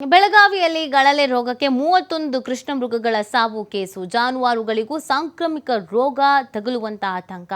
ಬೆಳಗಾವಿಯಲ್ಲಿ ಗಳಲೆ ರೋಗಕ್ಕೆ ಮೂವತ್ತೊಂದು ಕೃಷ್ಣ ಮೃಗಗಳ ಸಾವು ಕೇಸು. ಜಾನುವಾರುಗಳಿಗೂ ಸಾಂಕ್ರಾಮಿಕ ರೋಗ ತಗುಲುವಂತಹ ಆತಂಕ.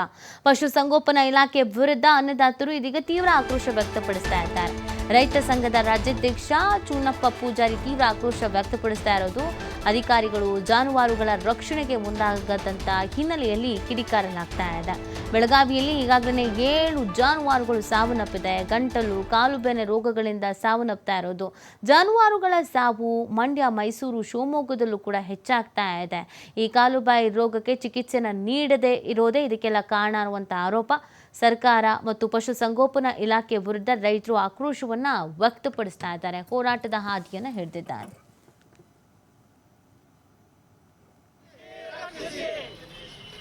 ಪಶುಸಂಗೋಪನಾ ಇಲಾಖೆ ವಿರುದ್ಧ ಅನ್ನದಾತರು ಇದೀಗ ತೀವ್ರ ಆಕ್ರೋಶ ವ್ಯಕ್ತಪಡಿಸ್ತಾ ಇದ್ದಾರೆ. ರೈತ ಸಂಘದ ರಾಜ್ಯಾಧ್ಯಕ್ಷ ಚೂನಪ್ಪ ಪೂಜಾರಿ ತೀವ್ರ ಆಕ್ರೋಶ ವ್ಯಕ್ತಪಡಿಸ್ತಾ ಇರೋದು ಅಧಿಕಾರಿಗಳು ಜಾನುವಾರುಗಳ ರಕ್ಷಣೆಗೆ ಮುಂದಾಗದಂತ ಹಿನ್ನೆಲೆಯಲ್ಲಿ ಕಿಡಿಕಾರನಾಗ್ತಾ ಇದೆ. ಬೆಳಗಾವಿಯಲ್ಲಿ ಈಗಾಗಲೇ ಏಳು ಜಾನುವಾರುಗಳು ಸಾವನ್ನಪ್ಪಿದೆ. ಗಂಟಲು ಕಾಲು ಬೆನೆ ರೋಗಗಳಿಂದ ಸಾವನ್ನಪ್ತಾ ಇರೋದು. ಜಾನುವಾರುಗಳ ಸಾವು ಮಂಡ್ಯ, ಮೈಸೂರು, ಶಿವಮೊಗ್ಗದಲ್ಲೂ ಕೂಡ ಹೆಚ್ಚಾಗ್ತಾ ಇದೆ. ಈ ಕಾಲುಬಾಯಿ ರೋಗಕ್ಕೆ ಚಿಕಿತ್ಸೆನ ನೀಡದೇ ಇರೋದೇ ಇದಕ್ಕೆಲ್ಲ ಕಾರಣ ಅನ್ನುವಂಥ ಆರೋಪ. ಸರ್ಕಾರ ಮತ್ತು ಪಶುಸಂಗೋಪನಾ ಇಲಾಖೆ ವಿರುದ್ಧ ರೈತರು ಆಕ್ರೋಶವನ್ನು ವ್ಯಕ್ತಪಡಿಸ್ತಾ ಇದ್ದಾರೆ. ಹೋರಾಟದ ಹಾದಿಯನ್ನು ಹಿಡಿದಿದ್ದಾರೆ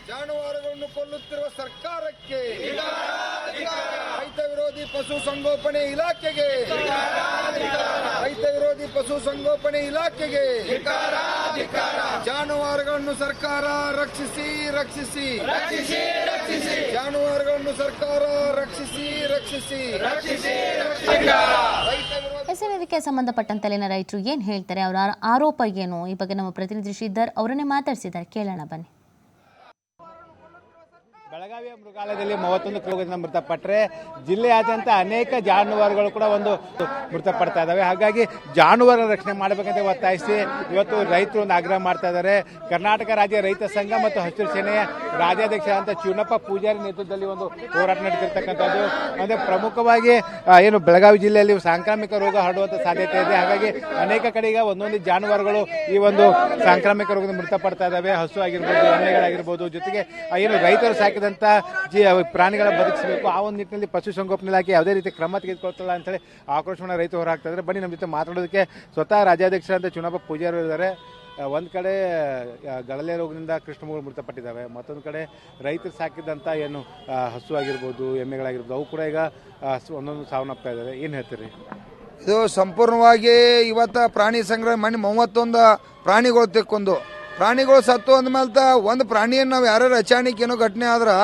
ಜಾನುವಾರುಗಳನ್ನು ಕೊಲ್ಲುತ್ತಿರುವ ಸರ್ಕಾರಕ್ಕೆ ರೈತ ವಿರೋಧಿ ಪಶು ಸಂಗೋಪನೆ ಇಲಾಖೆಗೆ ರೈತ ವಿರೋಧಿ ಪಶು ಸಂಗೋಪನೆ ಇಲಾಖೆಗೆ ಜಾನುವಾರುಗಳನ್ನು ಸರ್ಕಾರ ರಕ್ಷಿಸಿ ರಕ್ಷಿಸಿ. ಜಾನುವಾರುಗಳನ್ನು ಸರ್ಕಾರ ರಕ್ಷಿಸಿ ರಕ್ಷಿಸಿ. ರೈತ ವಿರೋಧಿ ಎಸ್ ಎನ್ ಇದಕ್ಕೆ ಸಂಬಂಧಪಟ್ಟಂತೆ ಅಲ್ಲಿನ ರೈತರು ಏನ್ ಹೇಳ್ತಾರೆ, ಅವರ ಆರೋಪ ಏನು? ಈ ಬಗ್ಗೆ ನಮ್ಮ ಪ್ರತಿನಿಧಿ ಶ್ರೀಧರ್ ಅವರನ್ನೇ ಮಾತಾಡಿಸಿದ್ದಾರೆ. ಕೇಳೋಣ ಬನ್ನಿ. ಬೆಳಗಾವಿಯ ಮೃಗಾಲಯದಲ್ಲಿ ಮೂವತ್ತೊಂದು ರೋಗದಿಂದ ಮೃತಪಟ್ಟರೆ ಜಿಲ್ಲೆಯಾದ್ಯಂತ ಅನೇಕ ಜಾನುವಾರುಗಳು ಕೂಡ ಒಂದು ಮೃತಪಡ್ತಾ ಇದ್ದಾವೆ. ಹಾಗಾಗಿ ಜಾನುವಾರು ರಕ್ಷಣೆ ಮಾಡಬೇಕಂತ ಒತ್ತಾಯಿಸಿ ಇವತ್ತು ರೈತರು ಒಂದು ಆಗ್ರಹ ಮಾಡ್ತಾ ಇದ್ದಾರೆ. ಕರ್ನಾಟಕ ರಾಜ್ಯ ರೈತ ಸಂಘ ಮತ್ತು ಹಸಿರು ಸೇನೆಯ ರಾಜ್ಯಾಧ್ಯಕ್ಷ ಅಂತ ಚೂನಪ್ಪ ಪೂಜಾರಿ ನೇತೃತ್ವದಲ್ಲಿ ಒಂದು ಹೋರಾಟ ನಡೆದಿರ್ತಕ್ಕಂಥದ್ದು. ಅಂದರೆ ಪ್ರಮುಖವಾಗಿ ಏನು ಬೆಳಗಾವಿ ಜಿಲ್ಲೆಯಲ್ಲಿ ಸಾಂಕ್ರಾಮಿಕ ರೋಗ ಹರಡುವಂಥ ಸಾಧ್ಯತೆ ಇದೆ. ಹಾಗಾಗಿ ಅನೇಕ ಕಡೆ ಒಂದೊಂದು ಜಾನುವಾರುಗಳು ಈ ಒಂದು ಸಾಂಕ್ರಾಮಿಕ ರೋಗದಿಂದ ಮೃತಪಡ್ತಾ ಇದ್ದಾವೆ. ಹಸು ಆಗಿರ್ಬೋದು, ಎಣ್ಣೆಗಳಾಗಿರ್ಬೋದು, ಜೊತೆಗೆ ಏನು ರೈತರು ಸಾಕಿದಂತ ಜಿ ಪ್ರಾಣಿಗಳ ಬದುಕಿಸಬೇಕು, ಆ ಒಂದು ನಿಟ್ಟಿನಲ್ಲಿ ಪಶುಸಂಗೋಪನೆ ಇಲಾಖೆ ಯಾವುದೇ ರೀತಿ ಕ್ರಮ ತೆಗೆದುಕೊಳ್ತಿಲ್ಲ ಅಂತೇಳಿ ಆಕ್ರೋಶವನ್ನು ರೈತರು ಹೊರಹಾಕ್ತಾ ಇದ್ದಾರೆ ಬನ್ನಿ ನಮ್ಮ ಜೊತೆ ಮಾತಾಡೋದಕ್ಕೆ ಸ್ವತಃ ರಾಜ್ಯಾಧ್ಯಕ್ಷರಂತ ಚುನಾಪ ಪೂಜಾರಿ ಇದ್ದಾರೆ. ಒಂದು ಕಡೆ ಗಳಲೆ ರೋಗದಿಂದ ಕೃಷ್ಣಮೂರು ಮೃತಪಟ್ಟಿದ್ದಾವೆ. ಮತ್ತೊಂದು ಕಡೆ ರೈತರು ಸಾಕಿದಂತ ಏನು ಹಸು ಆಗಿರ್ಬೋದು, ಎಮ್ಮೆಗಳಾಗಿರ್ಬೋದು, ಅವು ಕೂಡ ಈಗ ಒಂದೊಂದು ಸಾವನ್ನಪ್ತಾ ಇದ್ದಾರೆ ಏನು ಹೇಳ್ತೀರಿ? ಇದು ಸಂಪೂರ್ಣವಾಗಿ ಇವತ್ತು ಪ್ರಾಣಿ ಸಂಗ್ರಹ ಮಾಡಿ ಮೂವತ್ತೊಂದು ಪ್ರಾಣಿಗಳು ತೆಕ್ಕೊಂಡು ಪ್ರಾಣಿಗಳು ಸತ್ತು ತ ಒಂದು ಪ್ರಾಣಿಯನ್ನು ನಾವು ಯಾರ್ಯಾರು ಅಚಾನಕ್ ಏನೋ ಘಟನೆ ಆದ್ರೆ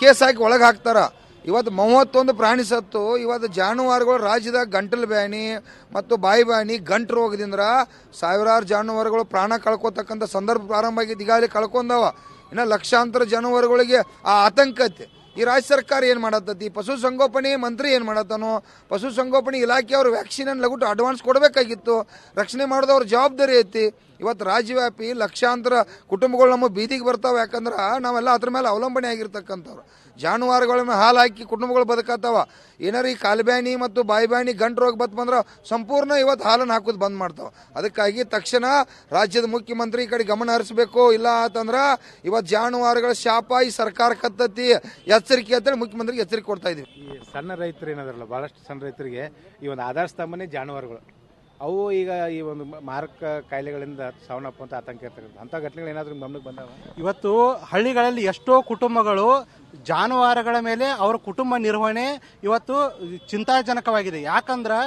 ಕೇಸ್ ಹಾಕಿ ಒಳಗೆ ಹಾಕ್ತಾರ. ಇವತ್ತು ಮೂವತ್ತೊಂದು ಪ್ರಾಣಿ ಸತ್ತು, ಇವತ್ತು ಜಾನುವಾರುಗಳು ರಾಜ್ಯದಾಗ ಗಂಟಲು ಬ್ಯಾನಿ ಮತ್ತು ಬಾಯಿ ಬ್ಯಾನಿ, ಗಂಟು ರೋಗದಿಂದ ಸಾವಿರಾರು ಜಾನುವಾರುಗಳು ಪ್ರಾಣ ಕಳ್ಕೊತಕ್ಕಂಥ ಸಂದರ್ಭ ಪ್ರಾರಂಭ ಆಗಿದ್ದು ಈಗಾಗಲೇ ಕಳ್ಕೊಂಡವ. ಇನ್ನು ಲಕ್ಷಾಂತರ ಜಾನುವಾರುಗಳಿಗೆ ಆ ಆತಂಕ ಐತಿ. ಈ ರಾಜ್ಯ ಸರ್ಕಾರ ಏನು ಮಾಡತ್ತತಿ? ಪಶುಸಂಗೋಪನೆ ಮಂತ್ರಿ ಏನು ಮಾಡತ್ತಾನೋ? ಪಶುಸಂಗೋಪನೆ ಇಲಾಖೆಯವರು ವ್ಯಾಕ್ಸಿನ್ ಲಗುಟ್ಟು ಅಡ್ವಾನ್ಸ್ ಕೊಡಬೇಕಾಗಿತ್ತು. ರಕ್ಷಣೆ ಮಾಡೋದು ಅವ್ರ ಜವಾಬ್ದಾರಿ ಐತಿ. ಇವತ್ತು ರಾಜ್ಯವ್ಯಾಪಿ ಲಕ್ಷಾಂತರ ಕುಟುಂಬಗಳು ನಮ್ಮ ಬೀದಿಗೆ ಬರ್ತಾವೆ. ಯಾಕಂದ್ರೆ ನಾವೆಲ್ಲ ಅದ್ರ ಮೇಲೆ ಅವಲಂಬನೆ ಆಗಿರ್ತಕ್ಕಂಥವ್ರು. ಜಾನುವಾರುಗಳನ್ನ ಹಾಲು ಹಾಕಿ ಕುಟುಂಬಗಳು ಬದುಕತ್ತಾವ ಏನಾರು ಈ ಕಾಲ್ಬ್ಯಾನಿ ಮತ್ತು ಬಾಯಿಬ್ಯಾನಿ ಗಂಟು ರೋಗ ಬತ್ ಬಂದ್ರೆ ಸಂಪೂರ್ಣ ಇವತ್ತು ಹಾಲನ್ನು ಹಾಕೋದು ಬಂದ್ ಮಾಡ್ತಾವೆ. ಅದಕ್ಕಾಗಿ ತಕ್ಷಣ ರಾಜ್ಯದ ಮುಖ್ಯಮಂತ್ರಿ ಈ ಕಡೆ ಗಮನ ಹರಿಸಬೇಕು. ಇಲ್ಲ ಅಂತಂದ್ರೆ ಇವತ್ತು ಜಾನುವಾರುಗಳ ಶಾಪ ಈ ಸರ್ಕಾರ ಕತ್ತತಿ ಎಚ್ಚರಿಕೆ ಅಂತೇಳಿ ಮುಖ್ಯಮಂತ್ರಿಗೆ ಎಚ್ಚರಿಕೆ ಕೊಡ್ತಾ ಇದೀವಿ. ಸಣ್ಣ ರೈತರು ಏನಾದ್ರಲ್ಲ, ಬಹಳಷ್ಟು ಸಣ್ಣ ರೈತರಿಗೆ ಈ ಒಂದು ಆಧಾರ ಸ್ತಂಭನೇ ಜಾನುವಾರುಗಳು. ಅವು ಈಗ ಈ ಒಂದು ಮಾರಕ ಕಾಯಿಲೆಗಳಿಂದ ಸಾವನ್ನಪ್ಪುವಂತ ಆತಂಕ ಇರ್ತಕ್ಕಂಥ ಅಂತ ಘಟನೆಗಳು ಏನಾದರೂ ಗಮನಕ್ಕೆ ಬಂದಾವ? ಇವತ್ತು ಹಳ್ಳಿಗಳಲ್ಲಿ ಎಷ್ಟೋ ಕುಟುಂಬಗಳು ಜಾನುವಾರುಗಳ ಮೇಲೆ ಅವರ ಕುಟುಂಬ ನಿರ್ವಹಣೆ ಇವತ್ತು ಚಿಂತಾಜನಕವಾಗಿದೆ. ಯಾಕಂದ್ರೆ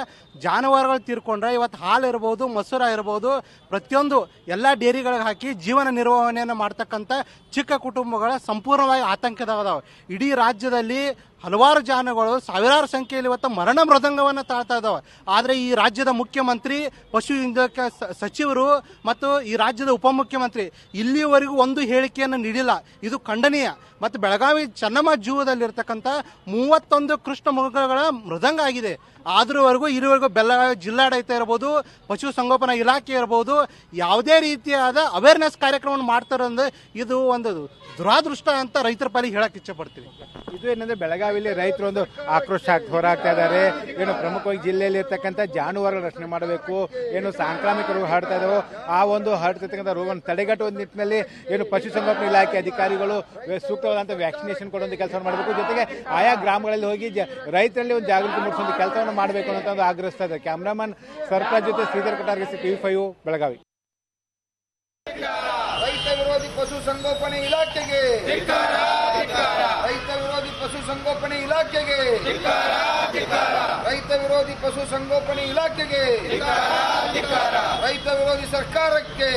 ಜಾನುವಾರುಗಳು ತೀರ್ಕೊಂಡ್ರೆ ಇವತ್ತು ಹಾಲು ಇರ್ಬೋದು, ಮೊಸರು ಇರ್ಬೋದು, ಪ್ರತಿಯೊಂದು ಎಲ್ಲ ಡೇರಿಗಳಿಗೆ ಹಾಕಿ ಜೀವನ ನಿರ್ವಹಣೆಯನ್ನು ಮಾಡ್ತಕ್ಕಂಥ ಚಿಕ್ಕ ಕುಟುಂಬಗಳ ಸಂಪೂರ್ಣವಾಗಿ ಆತಂಕದವದಾವೆ ಇಡೀ ರಾಜ್ಯದಲ್ಲಿ ಹಲವಾರು ಜಾನುಗಳು ಸಾವಿರಾರು ಸಂಖ್ಯೆಯಲ್ಲಿ ಇವತ್ತು ಮರಣ ಮೃದಂಗವನ್ನು ತಾಳ್ತಾ ಇದ್ದಾವೆ. ಆದರೆ ಈ ರಾಜ್ಯದ ಮುಖ್ಯಮಂತ್ರಿ, ಪಶು ಇಲಾಖೆ ಸಚಿವರು ಮತ್ತು ಈ ರಾಜ್ಯದ ಉಪಮುಖ್ಯಮಂತ್ರಿ ಇಲ್ಲಿಯವರೆಗೂ ಒಂದು ಹೇಳಿಕೆಯನ್ನು ನೀಡಿಲ್ಲ. ಇದು ಖಂಡನೀಯ. ಮತ್ತು ಬೆಳಗಾವಿ ಚೆನ್ನಮ್ಮ ಜೂದಲ್ಲಿರ್ತಕ್ಕಂಥ ಮೂವತ್ತೊಂದು ಕೃಷ್ಣ ಮೃಗಗಳ ಮೃದಂಗ ಆಗಿದೆ. ಆದ್ರವರೆಗೂ ಇಲ್ಲಿವರೆಗೂ ಬೆಳಗಾವಿ ಜಿಲ್ಲಾಡಳಿತ ಇರ್ಬೋದು, ಪಶು ಸಂಗೋಪನಾ ಇಲಾಖೆ ಇರ್ಬೋದು, ಯಾವುದೇ ರೀತಿಯಾದ ಅವೇರ್ನೆಸ್ ಕಾರ್ಯಕ್ರಮವನ್ನು ಮಾಡ್ತಾರೆ ಅಂದರೆ ಇದು ಒಂದು ದುರಾದೃಷ್ಟ ಅಂತ ರೈತರ ಪಾಲಿಗೆ ಹೇಳಕ್ಕೆ ಇಚ್ಛೆ ಪಡ್ತೀವಿ ಇದು ಏನಂದ್ರೆ ಬೆಳಗಾವಿಯಲ್ಲಿ ರೈತರು ಒಂದು ಆಕ್ರೋಶ ಹೋರಾಡ್ತಾ ಇದ್ದಾರೆ. ಏನು ಪ್ರಮುಖವಾಗಿ ಜಿಲ್ಲೆಯಲ್ಲಿ ಇರ್ತಕ್ಕಂಥ ಜಾನುವಾರು ರಕ್ಷಣೆ ಮಾಡಬೇಕು, ಏನು ಸಾಂಕ್ರಾಮಿಕ ರೋಗ ಇದಾವೋ, ಆ ಒಂದು ಹರಡ್ತಿರ್ತಕ್ಕಂಥ ರೋಗವನ್ನು ತಡೆಗಟ್ಟುವ ನಿಟ್ಟಿನಲ್ಲಿ ಏನು ಪಶುಸಂಗೋಪನಾ ಇಲಾಖೆ ಅಧಿಕಾರಿಗಳು ಸೂಕ್ತವಾದಂಥ ವ್ಯಾಕ್ಸಿನೇಷನ್ ಕೊಡುವಂಥ ಕೆಲಸವನ್ನು ಮಾಡಬೇಕು. ಜೊತೆಗೆ ಆಯಾ ಗ್ರಾಮಗಳಲ್ಲಿ ಹೋಗಿ ರೈತರಲ್ಲಿ ಒಂದು ಜಾಗೃತಿ ಮೂಡಿಸುವಂಥ ಕೆಲಸವನ್ನು ಮಾಡಬೇಕು ಅನ್ನೋಂಥ ಒಂದು ಆಗ್ರಹಿಸ್ತಾ ಇದ್ದಾರೆ. ಕ್ಯಾಮ್ರಾಮನ್ ಸರ್ಕಾರ ಜೊತೆ ಶ್ರೀಧರ್ ಕಟಾರ್ಗೆ ಟಿವಿ ಫೈವ್, ಬೆಳಗಾವಿ. ರೈತ ವಿರೋಧಿ ಪಶು ಸಂಗೋಪನೆ ಇಲಾಖೆಗೆ. ರೈತ ವಿರೋಧಿ ಪಶು ಸಂಗೋಪನೆ ಇಲಾಖೆಗೆ. ರೈತ ವಿರೋಧಿ ಪಶು ಸಂಗೋಪನೆ ಇಲಾಖೆಗೆ. ರೈತ ವಿರೋಧಿ ಸರ್ಕಾರಕ್ಕೆ.